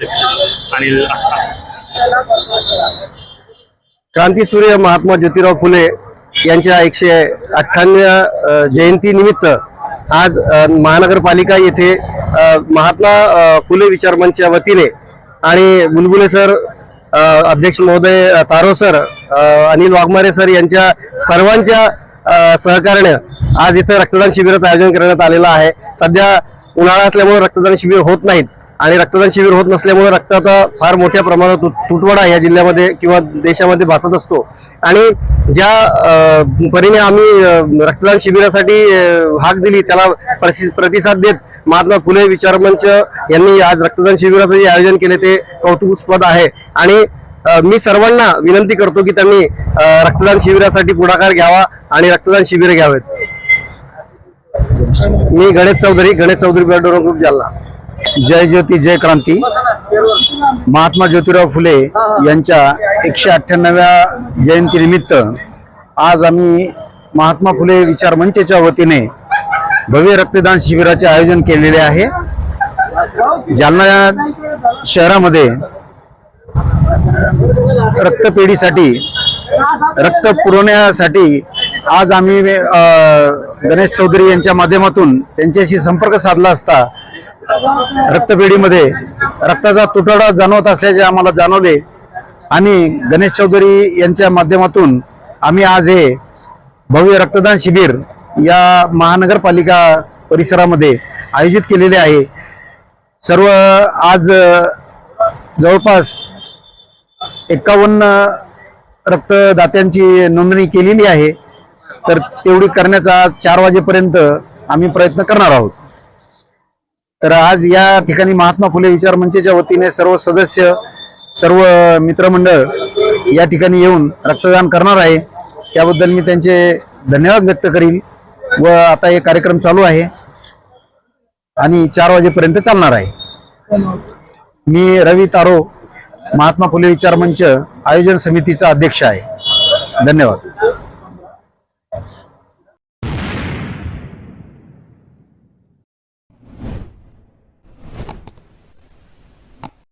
अनिल क्रांती सूर्य महात्मा ज्योतिराव फुले यांच्या एकशे अठ्ठ्याण्णव जयंती निमित्त आज महानगरपालिका येथे महात्मा फुले विचार मंचच्या वतीने आणि बुलबुले सर अध्यक्ष महोदय तारो सर अनिल वाघमारे सर यांच्या सर्वांच्या अ, सहकार्याने आज इथं रक्तदान शिबिराचं आयोजन करण्यात आलेलं आहे. सध्या उन्हाळा असल्यामुळे रक्तदान शिबिर होत नाहीत. आणि रक्तदान शिबिर होत नसल्यामुळे रक्ताचा फार मोठ्या प्रमाणात तुट- तुटवडा या जिल्ह्यामध्ये किंवा देशामध्ये भासत असतो. आणि ज्या परीने आम्ही रक्तदान शिबिरासाठी हाक दिली त्याला प्रतिसाद देत महात्मा फुले विचारमंच यांनी आज रक्तदान शिबिराचं जे आयोजन केले ते कौतुकास्पद आहे. आणि मी सर्वांना विनंती करतो की त्यांनी रक्तदान शिबिरासाठी पुढाकार घ्यावा आणि रक्तदान शिबिर घ्यावेत. मी गणेश चौधरी गणेश चौधरी बेडोर ग्रुप जालना. जय ज्योती जय क्रांती. महात्मा ज्योतिराव फुले यांच्या एकशे अठ्ठ्याण्णव्या जयंतीनिमित्त आज आम्ही महात्मा फुले विचार मंचच्या वतीने भव्य रक्तदान शिबिराचे आयोजन केलेले आहे. जालना शहरामध्ये रक्तपेढीसाठी रक्त पुरवण्यासाठी आज आम्ही गणेश चौधरी यांच्या माध्यमातून त्यांच्याशी संपर्क साधला असता रक्तपेढीमध्ये रक्ताचा तुटवडा जाणवत असल्याचे आम्हाला जाणवले. आणि गणेश चौधरी यांच्या माध्यमातून आम्ही आज हे भव्य रक्तदान शिबिर या महानगरपालिका परिसरामध्ये आयोजित केलेले आहे. सर्व आज जवळपास एकावन्न रक्तदात्यांची नोंदणी केलेली आहे. तर तेवढी करण्याचा आज चार वाजेपर्यंत आम्ही प्रयत्न करणार आहोत. तर आज या ठिकाणी महात्मा फुले विचार मंचच्या वतीने सर्व सदस्य सर्व मित्रमंडळ या ठिकाणी येऊन रक्तदान करणार आहे. त्याबद्दल मी त्यांचे धन्यवाद व्यक्त करील व आता हे कार्यक्रम चालू आहे आणि चार वाजेपर्यंत चालणार आहे. मी रवी तारो महात्मा फुले विचार मंच आयोजन समितीचा अध्यक्ष आहे. धन्यवाद.